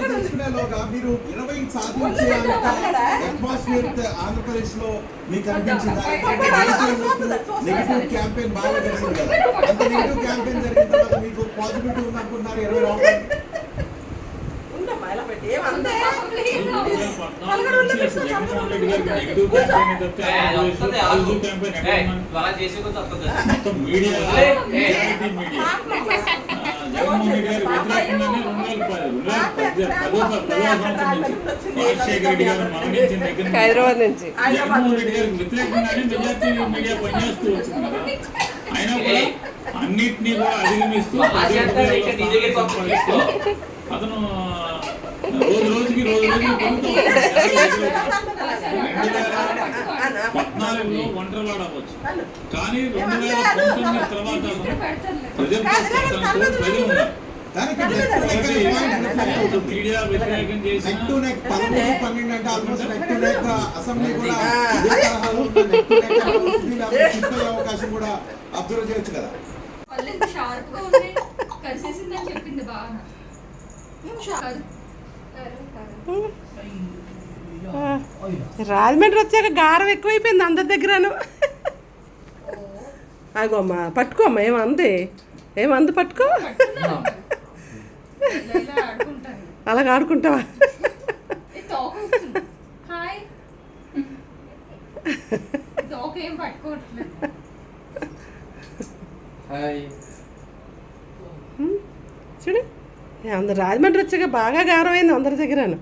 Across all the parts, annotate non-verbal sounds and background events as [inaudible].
తెలుసుకునేలోగా మీరు ఇరవై సాధించే అట్మాస్ఫియర్ ఆంధ్రప్రదేశ్లో మీకు అనిపించిందా నెగిటివ్ క్యాంపెయిన్ బాగా జరిగింది కదా అంత నెగిటివ్ క్యాంపెయిన్ జరిగిన తర్వాత మీకు పాజిటివిటీ ఉంది అనుకుంటున్నారు ఇరవై రావడానికి జగన్మోహన్ రెడ్డి గారి వ్యతిరేకంగానే రెండు వేల పది రెండు వేల పది పదో పదో సంవత్సరం నుంచి రాజశేఖర రెడ్డి గారు మరణించిన దగ్గర నుంచి హైదరాబాద్ నుంచి జగన్మోహన్ రెడ్డి గారికి వ్యతిరేకంగానే మెజార్టీ మీడియా పనిచేస్తూ వచ్చింది కదా అయినా కూడా అన్నిటినీ కూడా అధిగమిస్తూ అతను రోజు రోజుకి రోజు రోజుకి పద్నాలుగులో ఒంటరివాడు అవ్వచ్చు. కానీ రెండు వేల పంతొమ్మిది తర్వాత ప్రజలతో ప్రజలు ఉన్నారు అసెంబ్లీ కూడా అవకాశం కూడా అబ్జర్వ్ చేయొచ్చు కదా. చెప్పింది బాగా. రాజమండ్రి వచ్చాక గారం ఎక్కువైపోయింది అందరి దగ్గరను. అగోమ్మా పట్టుకోమ్మా ఏమంది ఏమంది పట్టుకో? అలాగ ఆడుకుంటావా. చూడు. అందరు రాజమండ్రి వచ్చాక బాగా గారం అయింది అందరి దగ్గరను.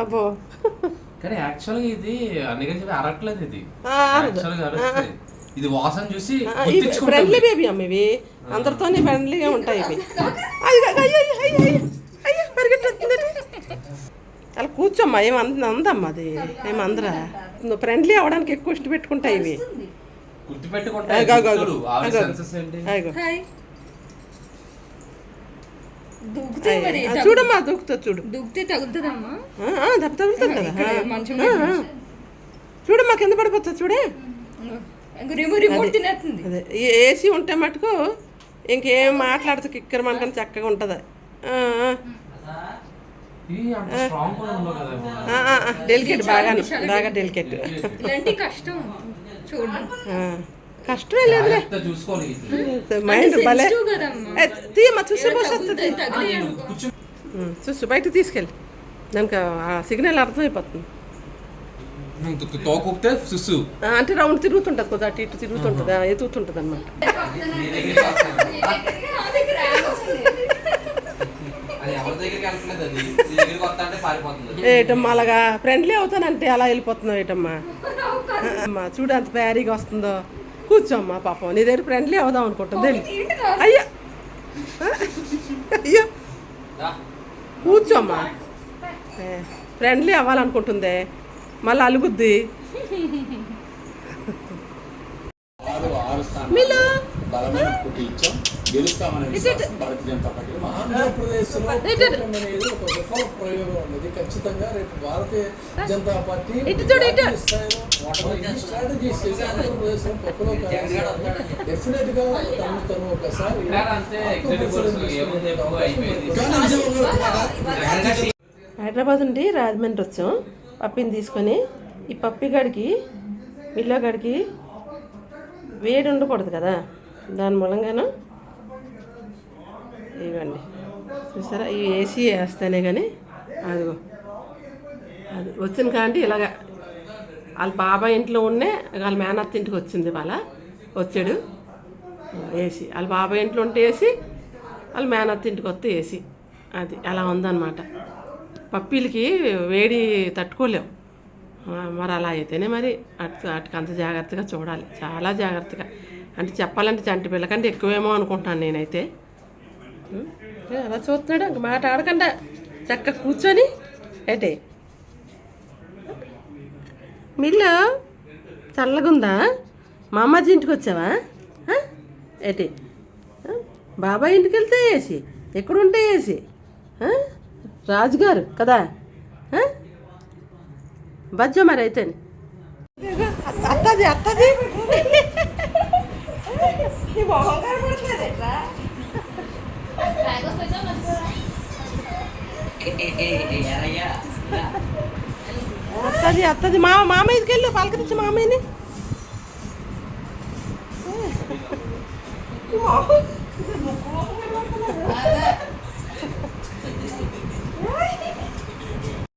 అబ్బో. కానీ యాక్చువల్గా ఇది అరట్లేదు ఇది. యాక్చువల్గా ఇది వాసన చూసి ఫ్రెండ్లీ బేబీ అమ్మ ఇవి. అందరితోనే ఫ్రెండ్లీగా ఉంటాయి ఇవి. అయ్యో అయ్యో అయ్యో అయ్యో అయ్యో అయ్యో పరిగెట్టుతుంది అలా కూర్చోమ్మా ఏమంది అందమ్మా అది. ఏమందరా నువ్వు ఫ్రెండ్లీ అవ్వడానికి ఎక్కువ ఇష్ట పెట్టుకుంటాయి ఇవి గుర్తుపెట్టుకుంటే చూడమ్మా దూకుతా చూడు. దూకితే తగులుతుందమ్మా. దెబ్బ తగులుతుంది కదా. చూడమ్మా కింద పడిపోతా చూడే. ఏసీ ఉంటే మటుకు ఇంకేం మాట్లాడుతూ కిక్కర మనకని చక్కగా ఉంటుంది. డెలికేట్ బాగా బాగా డెలికేట్ కష్టం. చూడండి కష్టమే లేదులే. మైండ్ భలే. తీయమ్మా చూసి వస్తుంది. చూసి బయట తీసుకెళ్ళి. దానికి ఆ సిగ్నల్ అర్థమైపోతుంది. నువ్వు తు- తోక ఊపితే సుసు ఆ, అంటే రౌండ్ తిరుగుతుంటుంది కొద్దిగా అటు ఇటు తిరుగుతుంటుంది ఎదుగుతుంటుంది అనమాట ఏటమ్మా అలాగా ఫ్రెండ్లీ అవుతానంటే అలా వెళ్ళిపోతున్నావు ఏటమ్మా? చూడు అంత ప్యారీగా వస్తుందో. కూర్చోమ్మా పాపం. నీ దగ్గర ఫ్రెండ్లీ అవుదాం అనుకుంటుంది. అయ్యో. అయ్యో. కూర్చోమ్మా. ఫ్రెండ్లీ అవ్వాలనుకుంటుందే. మళ్ళీ అలుగుద్ది. [laughs] స్థానాలు మిలు. బలమైన పోటీ ఇచ్చాం గెలుస్తామనే విశ్వాసం భారతీయ జనతా పార్టీ ఉంది. ఆంధ్రప్రదేశ్లో ఇటు. కూటమి అనేది ఒక విఫల ప్రయోగం ఉన్నది ఖచ్చితంగా రేపు భారతీయ జనతా పార్టీ స్ట్రాటజీస్ చేసి ఆంధ్రప్రదేశ్లో పప్పులో డెఫినెట్గా తను తను ఒకసారి హైదరాబాద్ నుండి రాజమండ్రి వచ్చాం. పప్పిని తీసుకొని ఈ పప్పిగాడికి మిల్లోగాడికి వేడి ఉండకూడదు కదా? దాని మూలంగాను ఇవ్వండి. చూసారా? ఇవి ఏసీ వేస్తేనే కానీ అదిగో. అది వచ్చిన కాంటి ఇలాగ వాళ్ళ బాబాయ్ ఇంట్లో ఉండే వాళ్ళ మేనత్త ఇంటికి వచ్చింది వాళ్ళ వచ్చాడు. ఏసీ వాళ్ళ బాబాయ్ ఇంట్లో ఉంటే ఏసీ వాళ్ళ మేనత్త ఇంటికి వస్తే ఏసీ అది అలా ఉందన్నమాట. పప్పీలకి వేడి తట్టుకోలేవు మరి అలా అయితేనే మరి అటు అటుకు అంత జాగ్రత్తగా చూడాలి. చాలా జాగ్రత్తగా. అంటే చెప్పాలంటే చంటి పిల్లకంటే ఎక్కువేమో అనుకుంటాను నేనైతే. అలా చూస్తున్నాడు ఇంక మాట ఆడకుండా చక్కగా కూర్చొని. ఏటే? మిల్లు చల్లగుందా? మా అమ్మాజీ ఇంటికి వచ్చావా? ఏటే? ఏటి బాబాయ్ ఇంటికి వెళ్తే వేసి ఎక్కడుంటే వేసి రాజుగారు కదా? ఆ? బజ్జో మరి అయితే అత్తది అత్తది ఈ మొహం కనపడట్లేదు ఎట్లా బ్యాగ్ వస్తుందా మర్చిపోరా అత్తది అత్తది మా మామయ్యకి వెళ్ళు పలకరించి మామయ్యని ఈ